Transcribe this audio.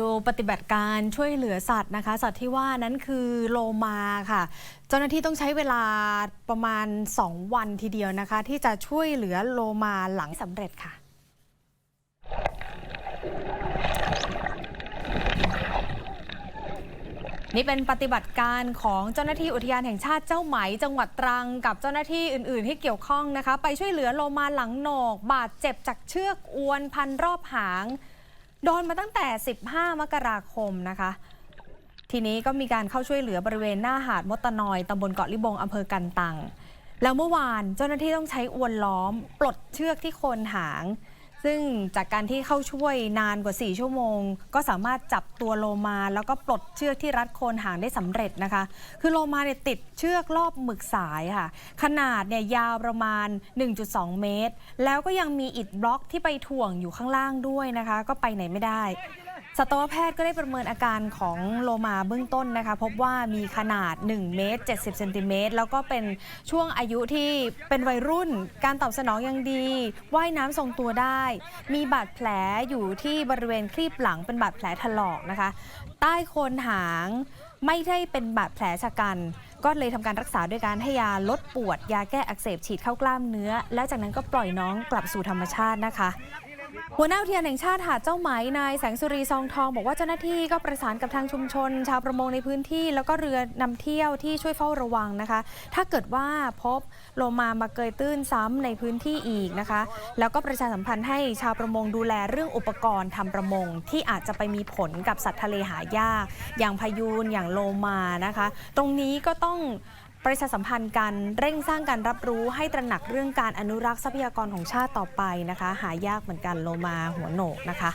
ดูปฏิบัติการช่วยเหลือสัตว์นะคะ สัตว์ที่ว่านั้นคือโลมาค่ะ เจ้าหน้าที่ต้องใช้เวลาประมาณ 2 วันทีเดียวนะคะ ที่จะช่วยเหลือโลมาหลังสำเร็จค่ะ นี่เป็นปฏิบัติการของเจ้าหน้าที่อุทยานแห่งชาติเจ้าไหม จังหวัดตรังกับเจ้าหน้าที่อื่น ๆ ที่เกี่ยวข้องนะคะ ไปช่วยเหลือโลมาหลังโหนก บาดเจ็บจากเชือกอวนพันรอบหาง โดนมาตั้งแต่ 15 มกราคมนะคะ ทีนี้ก็มีการเข้าช่วยเหลือบริเวณหน้าหาดมดตะนอยตำบลเกาะลิบงอำเภอกันตัง แล้วเมื่อวานเจ้าหน้าที่ต้องใช้อวนล้อม ปลดเชือกที่โคนหาง ซึ่งจากการที่เข้าช่วยนานกว่า 4 ชั่วโมง ก็สามารถจับตัวโลมา แล้วก็ปลดเชือกที่รัดโคนหางได้สำเร็จนะคะ คือโลมาเนี่ยติดเชือกรอบหมึกสายค่ะ ขนาดเนี่ยยาวประมาณ 1.2 เมตร แล้วก็ยังมีอิดบล็อกที่ไปถ่วงอยู่ข้างล่างด้วยนะคะ ก็ไปไหนไม่ได้ สัตวแพทย์ก็ได้ประเมินอาการของโลมาเบื้องต้นนะคะ พบว่ามีขนาด 1 เมตร 70เซนติเมตรแล้วก็เป็นช่วงอายุที่เป็นวัยรุ่น การตอบสนองยังดีว่ายน้ำทรงตัวได้ มีบาดแผลอยู่ที่บริเวณครีบหลังเป็นบาดแผลถลอกนะคะ ใต้โคนหางไม่ได้เป็นบาดแผลชะกัน ก็เลยทำการรักษาด้วยการให้ยาลดปวด ยาแก้อักเสบฉีดเข้ากล้ามเนื้อ แล้วจากนั้นก็ปล่อยน้องกลับสู่ธรรมชาตินะคะ หัวหน้าอุทยานแห่งชาติหาดเจ้าไหมนายแสงสุรีซองทอง บอกว่าเจ้าหน้าที่ก็ประสานกับทางชุมชน ชาวประมงในพื้นที่ แล้วก็เรือนำเที่ยวที่ช่วยเฝ้าระวังนะคะ ถ้าเกิดว่าพบโลมามาเกยตื้นซ้ำในพื้นที่อีกนะคะ แล้วก็ประชาสัมพันธ์ให้ชาวประมงดูแลเรื่องอุปกรณ์ทำประมง ที่อาจจะไปมีผลกับสัตว์ทะเลหายาก อย่างพายูนอย่างโลมานะคะ ตรงนี้ก็ต้อง ประชาสัมพันธ์กันเร่งสร้างการรับรู้ให้ตระหนักเรื่องการอนุรักษ์ทรัพยากรของชาติต่อไปนะคะ หายากเหมือนกันโลมาหัวโหนกนะคะ